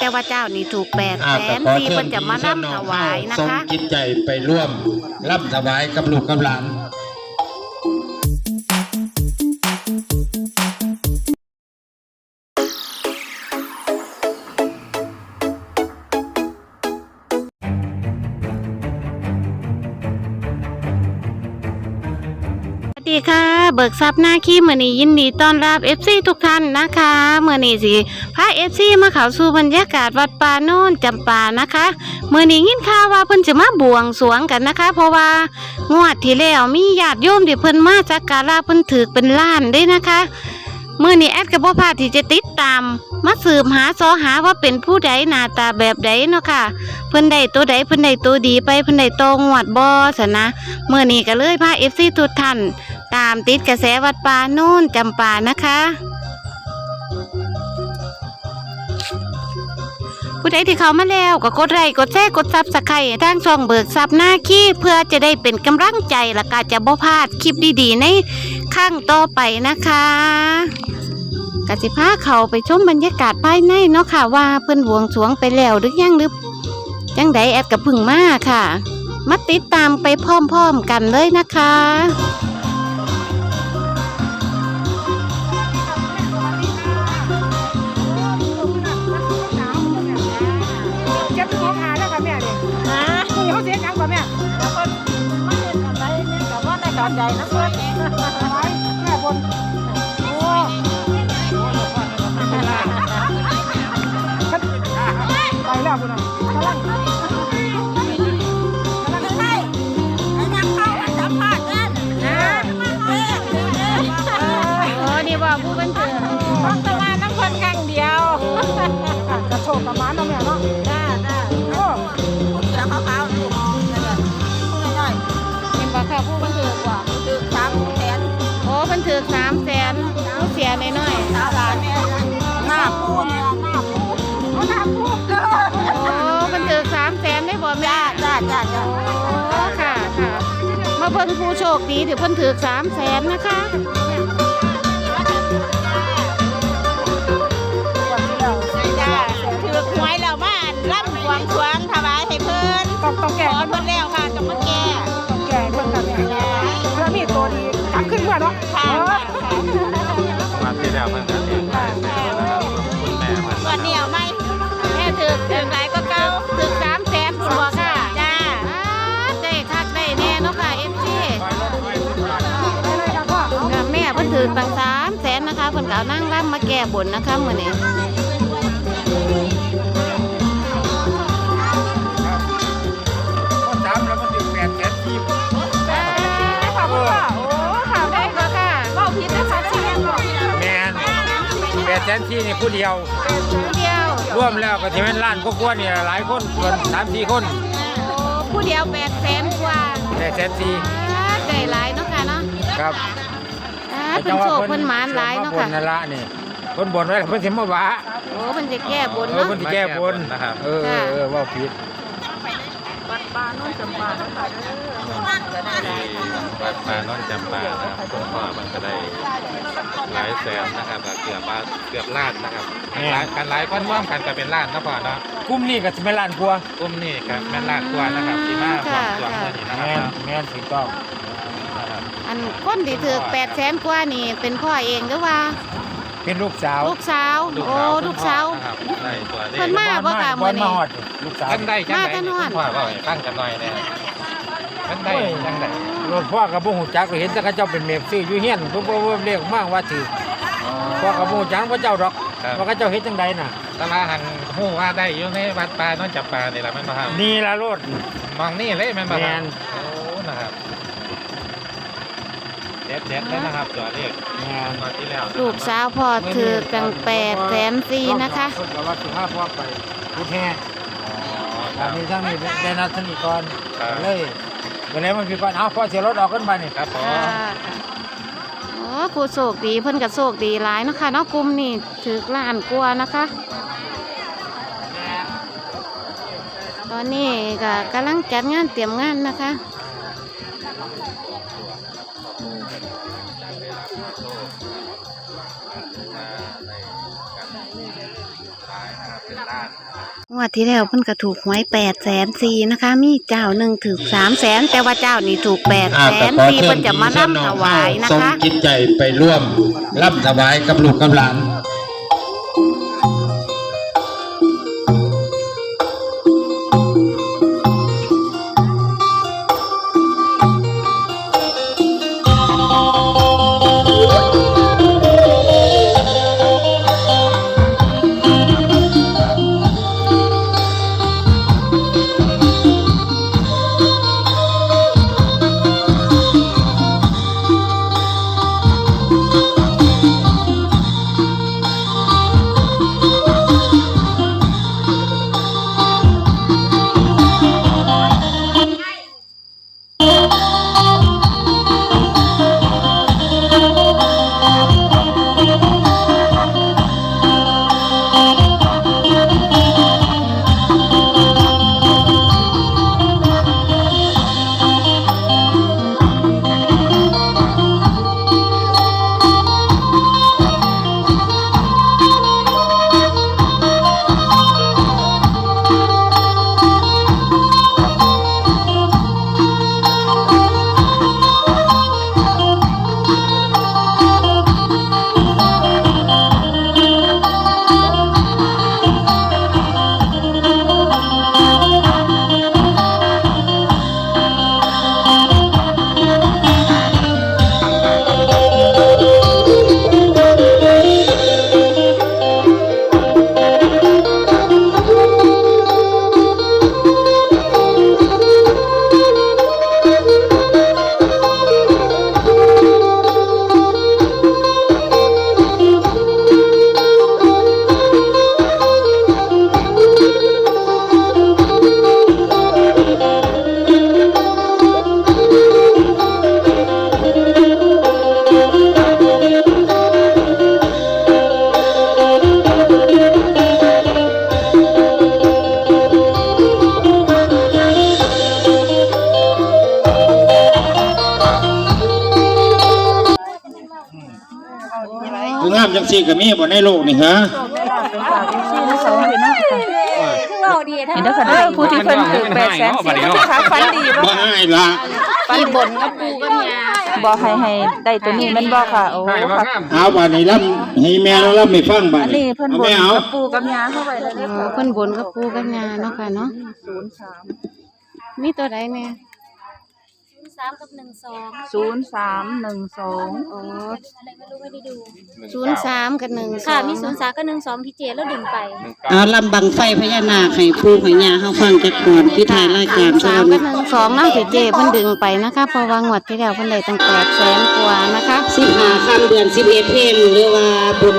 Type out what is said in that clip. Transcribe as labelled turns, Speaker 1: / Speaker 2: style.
Speaker 1: แต่ว่าเจ้านี่ถูกแปด
Speaker 2: อ่า
Speaker 1: แส
Speaker 2: ก็
Speaker 1: น
Speaker 2: ขอ
Speaker 1: สี่
Speaker 2: เชิ
Speaker 1: เพิ่
Speaker 2: ญ
Speaker 1: นจะมา
Speaker 2: พี่เชิญ
Speaker 1: ร่ำ
Speaker 2: น้
Speaker 1: ถ
Speaker 2: อง
Speaker 1: วายนะ
Speaker 2: ทรง
Speaker 1: คะ
Speaker 2: จิตใจไปร่วมรับถวายกับลูกกับหลาน
Speaker 1: ดีค่ะเบิกทรัพย์หน้าขี้มือนี้ยินดีต้อนรับ FC ทุกท่านนะคะมือนี้สิพา FC มาเข้าสู่บรรยากาศวัดป่าโน่นจำปานะคะมือนี้ยินข่าวว่าเพิ่นจะมาบวงสรวงกันนะคะ เพราะว่างวดที่แล้วมีญาติโยมที่เพิ่นมาจากการะเพิ่นถือเป็นล้านด้นะคะมือนี้แอดกับบ่พาที่จะติดตาม มาสืบหาซอหาว่าเป็นผู้ใดหน้าตาแบบใดเนาะค่ะ เพิ่นได้ตัวใดเพิ่นได้ตัวดีไปเพิ่นได้ตงวดบ่สนะเมื่อนี้ก็เลยพา FC ทุกท่าน ตามติดกระแสวัดป่าโน่นจำปานะคะ ผู้ใดที่เขามาแล้วก็กดไลค์กดแชร์กดซับสไครต์ทางช่องเบิกซับหน้าขี้เพื่อจะได้เป็นกำลังใจและก็จะบ่พลาดคลิปดีๆ ในข้างต่อไปนะคะกสิพาเขาไปชมบรรยากาศภายในเนาะค่ะว่าเพิ่นบวงสวงไปแล้วหรือยังหรือจังใดแอดกับพึ่งมาค่ะ มาติดตามไปพร้อมๆกันเลยนะคะ
Speaker 3: ในใหญ่นะเพื่อนอะไรแม่บนโอ้ไปแล้วคุณอะกำลัง จ้าจ้าโอ้
Speaker 1: ค่ะค่ะมาเพิ่งผู้โชคดีเดี๋ยวเพิ่นถือสามแสนนะคะ
Speaker 4: ถือหวยแล้วมานรับหวงสรวงถวายให้เพิ่น
Speaker 3: ต้องต้องแก่
Speaker 4: อเพิ่นแล้วค่ะต้องมาแก
Speaker 1: ถือตั้งสามแสนนะคะเพิ่นก็เอานั่งร่ำมาแก้บนนะคะมื้อนี้
Speaker 2: ก็จำแล้วมันถึงแปดแสนที
Speaker 3: ขอบคุณค่ะโอ้ข่าวได้
Speaker 1: ได้ก็ค่ะ
Speaker 3: ก็ผิดนะคะที่แม่บอก
Speaker 2: แมนแปดแสนทีนี่ผู้เดียว
Speaker 1: ผู้เดียว
Speaker 2: ร่วมแล้วก็จะเป็นล้านก็กว่านี่หลายคนเกินสามสี่คน
Speaker 1: โอ้ผู้เดียวแปดแสนกว่า
Speaker 2: แปดแสนที
Speaker 1: อ่าได้หลายเนาะค่ะเนาะ
Speaker 2: ครับ
Speaker 1: อ่า เพิ่นโชคเพิ่นหมานหลายเนาะ
Speaker 2: บ
Speaker 1: ค่ะ
Speaker 2: นนั่นละนี่คนบนไว้แล้วเพิ่นสิมาว่า
Speaker 1: โอ้เพิ่นจะแก้บน
Speaker 2: เออ
Speaker 1: เนาะ
Speaker 2: เพิ่นสิแก้บนนะครับเออเออเออว่าผิด
Speaker 5: วัดป่าน้องจำปานะครับคุณพ่อมันก็ได้หลายแสนนะครับก็เกือบว่าเกือบล้านนะครับหลายกันหลายคนร่วมกันก็เป็นล้านนะพ่อเนาะ
Speaker 2: กลุ่มนี้ก็สิเป็นล้านกว่า
Speaker 5: กลุ่มนี้ครับแม่นล้านกว่านะครับที่มาบวงสรวงเมื่อนี้นะค
Speaker 2: แม่
Speaker 5: รับ
Speaker 2: นแม่นถูกต้อง
Speaker 1: อันคนที่ถือแปดแสนกว่านี่ เป็นพ่อเองหรือว่า
Speaker 2: เป็นลูกสาว
Speaker 1: ลูกสาว
Speaker 5: ลูก
Speaker 1: โอ้
Speaker 5: สาว
Speaker 1: ลูกสาว
Speaker 5: นะครับได้ตัวเลข
Speaker 1: เพิ่นมาบ่ค่ะ
Speaker 2: บอล
Speaker 1: มื้อนี้
Speaker 2: มาฮอดลูกสาว
Speaker 5: ท่านได้จัง
Speaker 1: มา
Speaker 5: ได
Speaker 1: แต่น
Speaker 5: คุ
Speaker 1: อน
Speaker 5: ณพ่อบอกให้ฟังกันหน่อยเนี่ยท่านได้จังได
Speaker 2: รถพ่อกับบ่ฮู้จักเห็นแต่เขาเจ้าเป็นเมฟซื้ออยู่เฮียนเพิ่นบ่บ่เรียกมากว่าถือพ่อกับบ่ฮู้จักพระเจ้าดอก
Speaker 5: ครับ
Speaker 2: ว่าเขาเจ้าเฮ็ดจังใดน่ะ
Speaker 5: ตลาดหันหู้ว่าได้อยู่ในวัดป่าน้องจับปลานี่แหละแม่นบ่ครับ
Speaker 2: นี่ล่ะรถ
Speaker 5: มองนี่เลยแม่นบ่ค
Speaker 2: แม่
Speaker 5: รับ
Speaker 2: น
Speaker 5: โอ้นะครับเด็ดเด็ดเลยนะครับตัวเลข
Speaker 2: แม่น
Speaker 5: มาที่แล้วนะครับ
Speaker 1: ลูกสาวพ่อถือกังแปดแสนสี่นะคะ
Speaker 2: เพิ่นก็ว่าสิพาพ่อไปพุทแห่
Speaker 5: ตอ
Speaker 2: นนี้ทั้งนี้ได้นัดสนิทก่อน
Speaker 5: ครับ
Speaker 2: เลยก็เลยมันคือก่อนเอาพ่อเสียรถออกกันไปนี่
Speaker 5: ครับผม
Speaker 1: ค่ะโอ้ผู้โชคดีเพิ่นก็โชคดีหลายนะคะนาะกลุ่มนี่ถือล้านกว่านะคะ ตอนนี้ก็กำลังจัดงานเตรียมงานนะคะ งวดที่แล้วเพิ่นก็ถูกหวยแปดแสนสี่นะคะ มีเจ้าหนึ่งถูกสามแสนแต่ว่าเจ้านี่ถูกแปด
Speaker 6: อ่า
Speaker 1: แส
Speaker 6: แต่
Speaker 1: น
Speaker 6: ขอ
Speaker 1: สี่
Speaker 6: เชิ
Speaker 1: เพิ่นจะมาล่ำถวายนะ
Speaker 6: ทรง
Speaker 1: คะ
Speaker 6: จิตใจไปร่วมร่ำถวายกับลูกกับหลาน ผู้งามจังสี่ก็มีบ่ในโลกนี่ฮะ
Speaker 7: เห็นเด้อค่ะเด้อผู้ที่เพิ่นถือแปดแสนสี่นะคะฟันดีบ่
Speaker 6: บ่ให้ละ
Speaker 1: ที่บนกับปูกับยา
Speaker 7: บ่ให้ให้ได้ตัวนี้แมันบ่ค่ะ โอ้ค่ะ
Speaker 6: เอาบัดนี้ล่ำให้แม่เราล่ำให้ฟังบัด
Speaker 7: อันนี้เพิ่น
Speaker 6: เอา
Speaker 7: บน
Speaker 6: แม่เอา
Speaker 7: กับปูกับยาเข้าไปแล้วเด้อ
Speaker 1: อ๋อ
Speaker 7: ค่ะ
Speaker 1: เพิ่นบนกับปูกับยาเนาะค่ะเนาะ
Speaker 7: ศูนย์สาม
Speaker 1: มีตัวใดแน่
Speaker 8: สามกับหนึ่งสอง
Speaker 7: ศูนย์สามหนึ่งสอง
Speaker 1: อ๋อ
Speaker 8: อะไรไม่รู้ไม่ได้ดู
Speaker 1: ศูนย์สามกับหนึ่ง
Speaker 8: ค่ะมีศูนย์สามกับหนึ่งสองที่เจแล้วดึงไป
Speaker 9: เอาลำบังไฟพญานาคให้ผู้ให้ยาเฮาฟังจักก่อนที่ถ่ายรายการ
Speaker 1: สา
Speaker 9: ซะ
Speaker 1: ม
Speaker 9: ก่
Speaker 1: กั
Speaker 9: อบน
Speaker 1: หนึ่งสองเนาะสิเจเพิ่นดึงไปนะคะเพราะว่างวดที่แล้วเพิ่นได้ตั้งแปดแสนกว่านะคะ
Speaker 9: 15ค่ำเดือน11เพลงหรือว่าบุญ